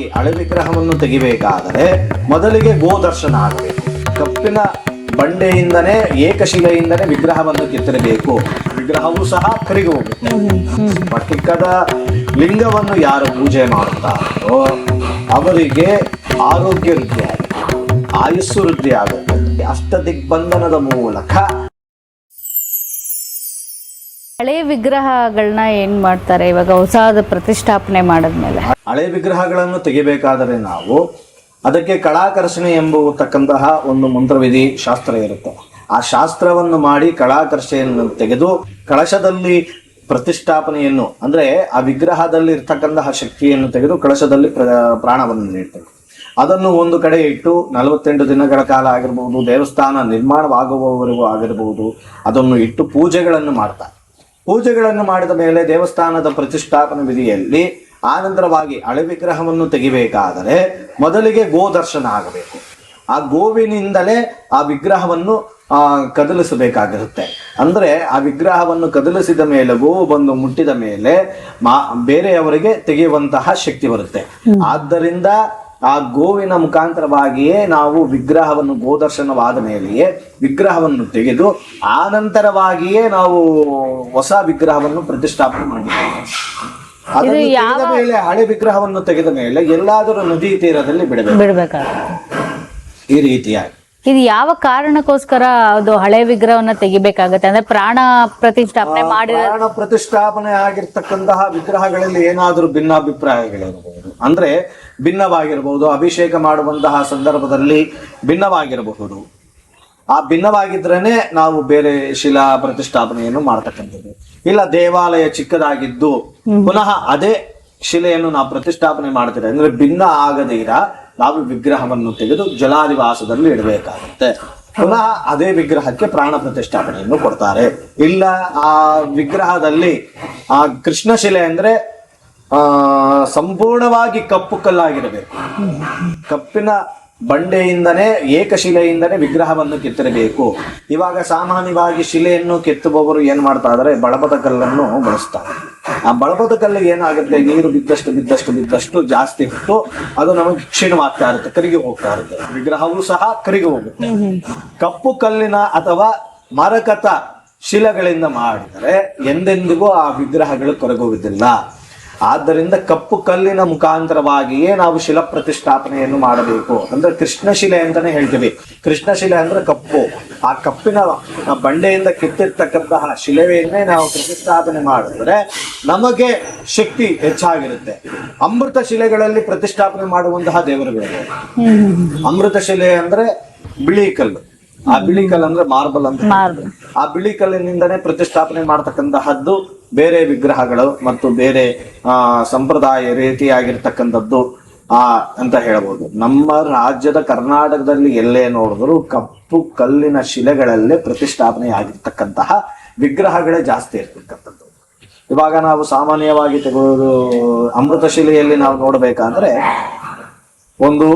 ಆನಂತರವಾಗಿ ಹಳೆ ವಿಗ್ರಹವನ್ನು ತೆಗಿಬೇಕಾದರೆ ಮೊದಲಿಗೆ ಗೋದರ್ಶನ ಆಗಬೇಕು. ಕಪ್ಪಿನ ಬಂಡೆಯಿಂದನೇ ಏಕಶಿಲೆಯಿಂದನೇ ವಿಗ್ರಹವನ್ನು ಕೆತ್ತಿರಬೇಕು. ವಿಗ್ರಹವೂ ಸಹ ಕರಿಗಿ ಹೋಗುತ್ತೆ ಲಿಂಗವನ್ನು ಯಾರು ಪೂಜೆ ಮಾಡುತ್ತಾರೋ ಅವರಿಗೆ ಆರೋಗ್ಯ ವೃದ್ಧಿ ಆಗುತ್ತೆ ಆಯುಸ್ಸು ವೃದ್ಧಿ ಆಗುತ್ತೆ ಅಷ್ಟ ದಿಗ್ಬಂಧನದ ಮೂಲಕ ಹಳೆ ವಿಗ್ರಹಗಳನ್ನ ಏನ್ ಮಾಡ್ತಾರೆ? ಇವಾಗ ಹೊಸದ ಪ್ರತಿಷ್ಠಾಪನೆ ಮಾಡಿದ್ಮೇಲೆ. ಹಳೆ ವಿಗ್ರಹಗಳನ್ನು ತೆಗಿಬೇಕಾದರೆ ನಾವು ಅದಕ್ಕೆ ಕಳಾಕರ್ಷಣೆ ಎಂಬತಕ್ಕಂತಹ ಒಂದು ಮಂತ್ರವಿಧಿ ಶಾಸ್ತ್ರ ಇರುತ್ತೆ. ಆ ಶಾಸ್ತ್ರವನ್ನು ಮಾಡಿ ಕಳಾಕರ್ಷೆಯನ್ನು ತೆಗೆದು ಕಳಶದಲ್ಲಿ ಪ್ರತಿಷ್ಠಾಪನೆಯನ್ನು, ಅಂದ್ರೆ ಆ ವಿಗ್ರಹದಲ್ಲಿ ಇರ್ತಕ್ಕಂತಹ ಶಕ್ತಿಯನ್ನು ತೆಗೆದು ಕಳಶದಲ್ಲಿ ಪ್ರ- ಪ್ರಾಣವನ್ನು ನೀಡ್ತೇವೆ. ಅದನ್ನು ಒಂದು ಕಡೆ ಇಟ್ಟು ನಲವತ್ತೆಂಟು ದಿನಗಳ ಕಾಲ ಆಗಿರಬಹುದು ದೇವಸ್ಥಾನ ನಿರ್ಮಾಣವಾಗುವವರೆಗೂ ಆಗಿರಬಹುದು ಅದನ್ನು ಇಟ್ಟು ಪೂಜೆಗಳನ್ನು ಮಾಡ್ತಾರೆ. ಪೂಜೆಗಳನ್ನು ಮಾಡಿದ ಮೇಲೆ ದೇವಸ್ಥಾನದ ಪ್ರತಿಷ್ಠಾಪನ ವಿಧಿಯಲ್ಲಿ ಆನಂತರವಾಗಿ ಹಳೆ ವಿಗ್ರಹವನ್ನು ತೆಗಿಬೇಕಾದರೆ ಮೊದಲಿಗೆ ಗೋದರ್ಶನ ಆಗಬೇಕು. ಆ ಗೋವಿನಿಂದಲೇ ಆ ವಿಗ್ರಹವನ್ನು ಆ ಕದಲಿಸಬೇಕಾಗಿರುತ್ತೆ. ಅಂದರೆ ಆ ವಿಗ್ರಹವನ್ನು ಕದಲಿಸಿದ ಮೇಲೆ ಗೋವು ಬಂದು ಮುಟ್ಟಿದ ಮೇಲೆ ಮಾ ಬೇರೆಯವರಿಗೆ ತೆಗೆಯುವಂತಹ ಶಕ್ತಿ ಬರುತ್ತೆ. ಆದ್ದರಿಂದ ಆ ಗೋವಿನ ಮುಖಾಂತರವಾಗಿಯೇ ನಾವು ವಿಗ್ರಹವನ್ನು ಗೋದರ್ಶನವಾದ ಮೇಲೆಯೇ ವಿಗ್ರಹವನ್ನು ತೆಗೆದು ಆನಂತರವಾಗಿಯೇ ನಾವು ಹೊಸ ವಿಗ್ರಹವನ್ನು ಪ್ರತಿಷ್ಠಾಪನೆ ಮಾಡಿದ್ದೇವೆ. ಅದನ್ನು ತೆಗೆದ ಮೇಲೆ ಹಳೆ ವಿಗ್ರಹವನ್ನು ತೆಗೆದ ಮೇಲೆ ಎಲ್ಲಾದರೂ ನದಿ ತೀರದಲ್ಲಿ ಬಿಡಬೇಕು. ಈ ರೀತಿಯಾಗಿ. ಇದು ಯಾವ ಕಾರಣಕ್ಕೋಸ್ಕರ ಅದು ಹಳೆ ವಿಗ್ರಹವನ್ನ ತೆಗಿಬೇಕಾಗತ್ತೆ? ಅಂದ್ರೆ ಪ್ರಾಣ ಪ್ರತಿಷ್ಠಾಪನೆ ಮಾಡಿ ಪ್ರಾಣ ಪ್ರತಿಷ್ಠಾಪನೆ ಆಗಿರ್ತಕ್ಕಂತಹ ವಿಗ್ರಹಗಳಲ್ಲಿ ಏನಾದರೂ ಭಿನ್ನಾಭಿಪ್ರಾಯಗಳಿರಬಹುದು ಅಂದ್ರೆ ಭಿನ್ನವಾಗಿರಬಹುದು ಅಭಿಷೇಕ ಮಾಡುವಂತಹ ಸಂದರ್ಭದಲ್ಲಿ ಭಿನ್ನವಾಗಿರಬಹುದು. ಆ ಭಿನ್ನವಾಗಿದ್ರೇ ನಾವು ಬೇರೆ ಶಿಲಾ ಪ್ರತಿಷ್ಠಾಪನೆಯನ್ನು ಮಾಡ್ತಕ್ಕಂಥದ್ದು. ಇಲ್ಲ ದೇವಾಲಯ ಚಿಕ್ಕದಾಗಿದ್ದು ಪುನಃ ಅದೇ ಶಿಲೆಯನ್ನು ನಾವು ಪ್ರತಿಷ್ಠಾಪನೆ ಮಾಡ್ತೀರ. ಅಂದ್ರೆ ಭಿನ್ನ ಇರ ನಾವು ವಿಗ್ರಹವನ್ನು ತೆಗೆದು ಜಲಾದಿವಾಸದಲ್ಲಿ ಇಡಬೇಕಾಗುತ್ತೆ. ಪುನಃ ಅದೇ ವಿಗ್ರಹಕ್ಕೆ ಪ್ರಾಣ ಪ್ರತಿಷ್ಠಾಪನೆಯನ್ನು ಕೊಡ್ತಾರೆ. ಇಲ್ಲ ಆ ವಿಗ್ರಹದಲ್ಲಿ ಆ ಕೃಷ್ಣ ಶಿಲೆ ಅಂದ್ರೆ ಸಂಪೂರ್ಣವಾಗಿ ಕಪ್ಪು ಕಲ್ಲಾಗಿರಬೇಕು. ಕಪ್ಪಿನ ಬಂಡೆಯಿಂದನೇ, ಏಕಶಿಲೆಯಿಂದನೇ ವಿಗ್ರಹವನ್ನು ಕೆತ್ತಿರಬೇಕು. ಇವಾಗ ಸಾಮಾನ್ಯವಾಗಿ ಶಿಲೆಯನ್ನು ಕೆತ್ತುವವರು ಏನ್ ಮಾಡ್ತಾ ಇದಾರೆ? ಬಳಪದ ಕಲ್ಲನ್ನು ಬಳಸ್ತಾರೆ. ಆ ಬಳಪದ ಕಲ್ಲು ಏನಾಗುತ್ತೆ? ನೀರು ಬಿದ್ದಷ್ಟು ಬಿದ್ದಷ್ಟು ಬಿದ್ದಷ್ಟು ಜಾಸ್ತಿ ಹೊತ್ತು ಅದು ನಮಗೆ ಕ್ಷೀಣವಾಗ್ತಾ ಇರುತ್ತೆ, ಕರಿಗೆ ಹೋಗ್ತಾ ಇರುತ್ತೆ. ವಿಗ್ರಹವೂ ಸಹ ಕರಿಗೆ ಹೋಗುತ್ತೆ. ಕಪ್ಪು ಕಲ್ಲಿನ ಅಥವಾ ಮರಕತ ಶಿಲೆಗಳಿಂದ ಮಾಡಿದರೆ ಎಂದೆಂದಿಗೂ ಆ ವಿಗ್ರಹಗಳು ಕರಗುವುದಿಲ್ಲ. ಆದ್ದರಿಂದ ಕಪ್ಪು ಕಲ್ಲಿನ ಮುಖಾಂತರವಾಗಿಯೇ ನಾವು ಶಿಲ ಪ್ರತಿಷ್ಠಾಪನೆಯನ್ನು ಮಾಡಬೇಕು. ಅಂದ್ರೆ ಕೃಷ್ಣಶಿಲೆ ಅಂತಾನೆ ಹೇಳ್ತೀವಿ. ಕೃಷ್ಣಶಿಲೆ ಅಂದ್ರೆ ಕಪ್ಪು. ಆ ಕಪ್ಪಿನ ಆ ಬಂಡೆಯಿಂದ ಕಿತ್ತಿರ್ತಕ್ಕಂತಹ ಶಿಲೆಯನ್ನೇ ನಾವು ಪ್ರತಿಷ್ಠಾಪನೆ ಮಾಡಿದ್ರೆ ನಮಗೆ ಶಕ್ತಿ ಹೆಚ್ಚಾಗಿರುತ್ತೆ. ಅಮೃತ ಶಿಲೆಗಳಲ್ಲಿ ಪ್ರತಿಷ್ಠಾಪನೆ ಮಾಡುವಂತಹ ದೇವರುಗಳಿವೆ. ಅಮೃತ ಶಿಲೆ ಅಂದ್ರೆ ಬಿಳಿ ಕಲ್ಲು. ಆ ಬಿಳಿ ಕಲ್ಲು ಅಂದ್ರೆ ಮಾರ್ಬಲ್ ಅಂತ ಮಾರ್ಬಲ್. ಆ ಬಿಳಿ ಕಲ್ಲಿನಿಂದನೇ ಪ್ರತಿಷ್ಠಾಪನೆ ಮಾಡತಕ್ಕಂತಹದ್ದು ಬೇರೆ ವಿಗ್ರಹಗಳು ಮತ್ತು ಬೇರೆ ಆ ಸಂಪ್ರದಾಯ ರೀತಿಯಾಗಿರ್ತಕ್ಕಂಥದ್ದು ಆ ಅಂತ ಹೇಳ್ಬೋದು. ನಮ್ಮ ರಾಜ್ಯದ ಕರ್ನಾಟಕದಲ್ಲಿ ಎಲ್ಲೇ ನೋಡಿದ್ರು ಕಪ್ಪು ಕಲ್ಲಿನ ಶಿಲೆಗಳಲ್ಲೇ ಪ್ರತಿಷ್ಠಾಪನೆ ಆಗಿರ್ತಕ್ಕಂತಹ ವಿಗ್ರಹಗಳೇ ಜಾಸ್ತಿ ಇರ್ತಕ್ಕಂಥದ್ದು. ಇವಾಗ ನಾವು ಸಾಮಾನ್ಯವಾಗಿ ತೆಗೆದು ಅಮೃತ ಶಿಲೆಯಲ್ಲಿ ನಾವು ನೋಡಬೇಕಾದ್ರೆ ಒಂದು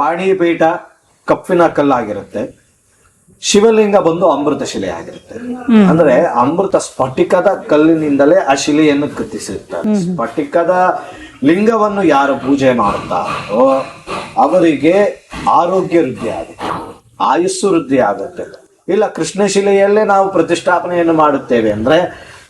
ಪಾಣಿಪೀಠ ಕಪ್ಪಿನ ಕಲ್ಲಾಗಿರುತ್ತೆ. ಶಿವಲಿಂಗ ಬಂದು ಅಮೃತ ಶಿಲೆ ಆಗಿರುತ್ತೆ. ಅಂದ್ರೆ ಅಮೃತ ಸ್ಫಟಿಕದ ಕಲ್ಲಿನಿಂದಲೇ ಆ ಶಿಲೆಯನ್ನು ಕೃತಿಸಿರುತ್ತಾರೆ ಸ್ಫಟಿಕದ ಲಿಂಗವನ್ನು ಯಾರು ಪೂಜೆ ಮಾಡುತ್ತಾರೋ ಅವರಿಗೆ ಆರೋಗ್ಯ ವೃದ್ಧಿ ಆಗುತ್ತೆ. ಆಯುಸ್ಸು ವೃದ್ಧಿ ಆಗುತ್ತೆ. ಇಲ್ಲ ಕೃಷ್ಣ ಶಿಲೆಯಲ್ಲೇ ನಾವು ಪ್ರತಿಷ್ಠಾಪನೆಯನ್ನು ಮಾಡುತ್ತೇವೆ ಅಂದ್ರೆ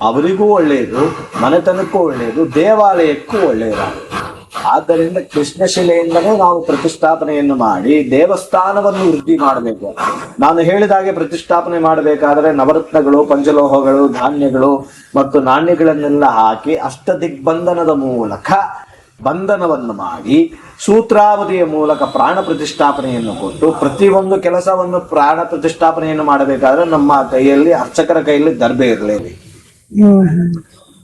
ಅವರಿಗೂ ಒಳ್ಳೆಯದು ಮನೆತನಕ್ಕೂ ಒಳ್ಳೆಯದು ದೇವಾಲಯಕ್ಕೂ ಒಳ್ಳೆಯದಾಗುತ್ತೆ. ಆದ್ದರಿಂದ ಕೃಷ್ಣ ಶಿಲೆಯಿಂದಲೇ ನಾವು ಪ್ರತಿಷ್ಠಾಪನೆಯನ್ನು ಮಾಡಿ ದೇವಸ್ಥಾನವನ್ನು ವೃದ್ಧಿ ಮಾಡಬೇಕು. ನಾನು ಹೇಳಿದ ಹಾಗೆ ಪ್ರತಿಷ್ಠಾಪನೆ ಮಾಡಬೇಕಾದರೆ ನವರತ್ನಗಳು ಪಂಚಲೋಹಗಳು ಧಾನ್ಯಗಳು ಮತ್ತು ನಾಣ್ಯಗಳನ್ನೆಲ್ಲ ಹಾಕಿ ಅಷ್ಟ ದಿಗ್ಬಂಧನದ ಮೂಲಕ ಬಂಧನವನ್ನು ಮಾಡಿ ಸೂತ್ರಾವಧಿಯ ಮೂಲಕ ಪ್ರಾಣ ಪ್ರತಿಷ್ಠಾಪನೆಯನ್ನು ಕೊಟ್ಟು ಪ್ರತಿಯೊಂದು ಕೆಲಸವನ್ನು ಪ್ರಾಣ ಪ್ರತಿಷ್ಠಾಪನೆಯನ್ನು ಮಾಡಬೇಕಾದ್ರೆ ನಮ್ಮ ಕೈಯಲ್ಲಿ ಅರ್ಚಕರ ಕೈಯಲ್ಲಿ ದರ್ಬೆ ಇರಲೇಬೇಕು.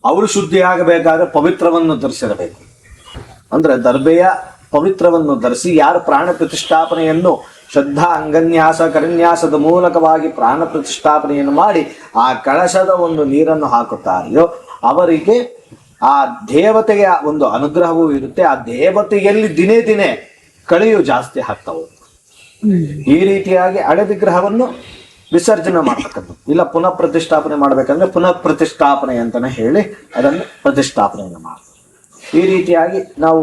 ಅವರು ಶುದ್ಧಿಯಾಗಬೇಕಾದ್ರೆ ಪವಿತ್ರವನ್ನು ಧರಿಸಿರಬೇಕು. ಅಂದ್ರೆ ದರ್ಬೆಯ ಪವಿತ್ರವನ್ನು ಧರಿಸಿ ಯಾರು ಪ್ರಾಣ ಪ್ರತಿಷ್ಠಾಪನೆಯನ್ನು ಶ್ರದ್ಧಾ ಅಂಗನ್ಯಾಸ ಕರನ್ಯಾಸದ ಮೂಲಕವಾಗಿ ಪ್ರಾಣ ಪ್ರತಿಷ್ಠಾಪನೆಯನ್ನು ಮಾಡಿ ಆ ಕಳಶದ ಒಂದು ನೀರನ್ನು ಹಾಕುತ್ತಾರೆಯೋ ಅವರಿಗೆ ಆ ದೇವತೆಯ ಒಂದು ಅನುಗ್ರಹವೂ ಇರುತ್ತೆ. ಆ ದೇವತೆಯಲ್ಲಿ ದಿನೇ ದಿನೇ ಕಳೆಯು ಜಾಸ್ತಿ ಹಾಕ್ತವು ಈ ರೀತಿಯಾಗಿ ಹಳೆ ವಿಗ್ರಹವನ್ನು ವಿಸರ್ಜನೆ ಮಾಡ್ತಕ್ಕಂಥದ್ದು ಇಲ್ಲ ಪುನಃ ಪ್ರತಿಷ್ಠಾಪನೆ ಮಾಡ್ಬೇಕಂದ್ರೆ ಪುನಃ ಪ್ರತಿಷ್ಠಾಪನೆ ಅಂತಾನೆ ಹೇಳಿ ಅದನ್ನು ಪ್ರತಿಷ್ಠಾಪನೆಯನ್ನು ಮಾಡ್ತಾರೆ. ಈ ರೀತಿಯಾಗಿ ನಾವು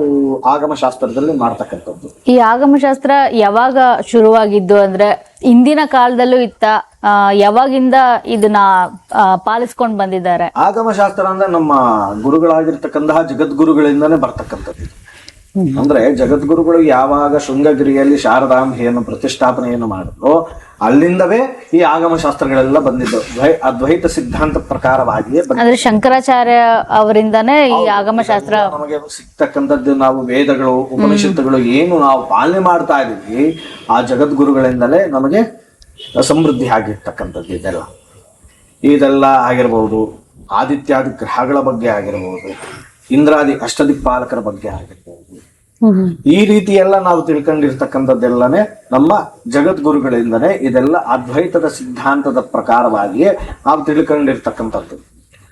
ಆಗಮ ಶಾಸ್ತ್ರದಲ್ಲಿ ಮಾಡ್ತಕ್ಕಂಥದ್ದು. ಈ ಆಗಮ ಶಾಸ್ತ್ರ ಯಾವಾಗ ಶುರುವಾಗಿದ್ದು ಅಂದ್ರೆ ಇಂದಿನ ಕಾಲದಲ್ಲೂ ಇತ್ತ ಯಾವಾಗಿಂದ ಇದನ್ನ ಪಾಲಿಸ್ಕೊಂಡ್ ಬಂದಿದ್ದಾರೆ? ಆಗಮ ಶಾಸ್ತ್ರ ಅಂದ್ರೆ ನಮ್ಮ ಗುರುಗಳಾಗಿರ್ತಕ್ಕಂತಹ ಜಗದ್ಗುರುಗಳಿಂದನೇ ಬರ್ತಕ್ಕಂಥದ್ದು. ಅಂದ್ರೆ ಜಗದ್ಗುರುಗಳು ಯಾವಾಗ ಶೃಂಗಗಿರಿಯಲ್ಲಿ ಶಾರದಾಂಬೆಯನ್ನು ಪ್ರತಿಷ್ಠಾಪನೆಯನ್ನು ಮಾಡಿದ್ರು ಅಲ್ಲಿಂದವೇ ಈ ಆಗಮ ಶಾಸ್ತ್ರಗಳೆಲ್ಲ ಬಂದಿದ್ದು ದ್ವೈ ಅದ್ವೈತ ಸಿದ್ಧಾಂತ ಪ್ರಕಾರವಾಗಿಯೇ ಬಂದಿದ್ದು. ಅಂದ್ರೆ ಶಂಕರಾಚಾರ್ಯ ಅವರಿಂದನೇ ಈ ಆಗಮ ಶಾಸ್ತ್ರ ನಮಗೆ ಸಿಗ್ತಕ್ಕಂಥದ್ದು ನಾವು ವೇದಗಳು ಉಪನಿಷತ್ತುಗಳು ಏನು ನಾವು ಪಾಲನೆ ಮಾಡ್ತಾ ಇದೀವಿ ಆ ಜಗದ್ಗುರುಗಳಿಂದಲೇ ನಮಗೆ ಸಮೃದ್ಧಿ ಆಗಿರ್ತಕ್ಕಂಥದ್ದು ಇದೆಲ್ಲ. ಇದೆಲ್ಲ ಆಗಿರ್ಬೋದು ಆದಿತ್ಯಾದಿ ಗ್ರಹಗಳ ಬಗ್ಗೆ ಆಗಿರ್ಬೋದು ಇಂದ್ರಾದಿ ಅಷ್ಟದಿಕ್ಪಾಲಕರ ಬಗ್ಗೆ ಆಗಿರ್ಬೋದು. ಈ ರೀತಿ ಎಲ್ಲ ನಾವು ತಿಳ್ಕೊಂಡಿರ್ತಕ್ಕಂಥದ್ದೆಲ್ಲನೇ ನಮ್ಮ ಜಗದ್ಗುರುಗಳಿಂದನೇ ಇದೆಲ್ಲ ಅದ್ವೈತದ ಸಿದ್ಧಾಂತದ ಪ್ರಕಾರವಾಗಿಯೇ ನಾವು ತಿಳ್ಕೊಂಡಿರ್ತಕ್ಕಂಥದ್ದು.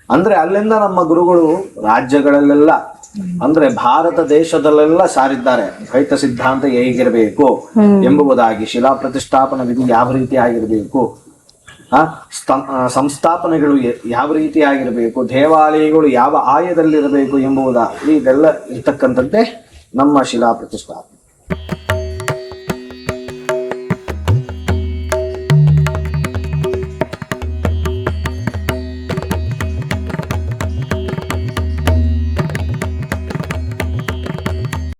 ಅಂದ್ರೆ ಅಲ್ಲಿಂದ ನಮ್ಮ ಗುರುಗಳು ರಾಜ್ಯಗಳಲ್ಲೆಲ್ಲ ಅಂದ್ರೆ ಭಾರತ ದೇಶದಲ್ಲೆಲ್ಲ ಸಾರಿದ್ದಾರೆ. ದ್ವೈತ ಸಿದ್ಧಾಂತ ಹೇಗಿರಬೇಕು ಎಂಬುದಾಗಿ ಶಿಲಾ ಪ್ರತಿಷ್ಠಾಪನ ವಿಧಿ ಯಾವ ರೀತಿ ಆಗಿರಬೇಕು ಆ ಸ್ಥ- ಸಂಸ್ಥಾಪನೆಗಳು ಯಾವ ರೀತಿ ಆಗಿರಬೇಕು ದೇವಾಲಯಗಳು ಯಾವ ಆಯದಲ್ಲಿರಬೇಕು ಎಂಬುದಾಗಿ ಇದೆಲ್ಲ ಇರ್ತಕ್ಕಂಥದ್ದೇ ನಮ್ಮ ಶಿಲಾ ಪ್ರತಿಷ್ಠಾಪನೆ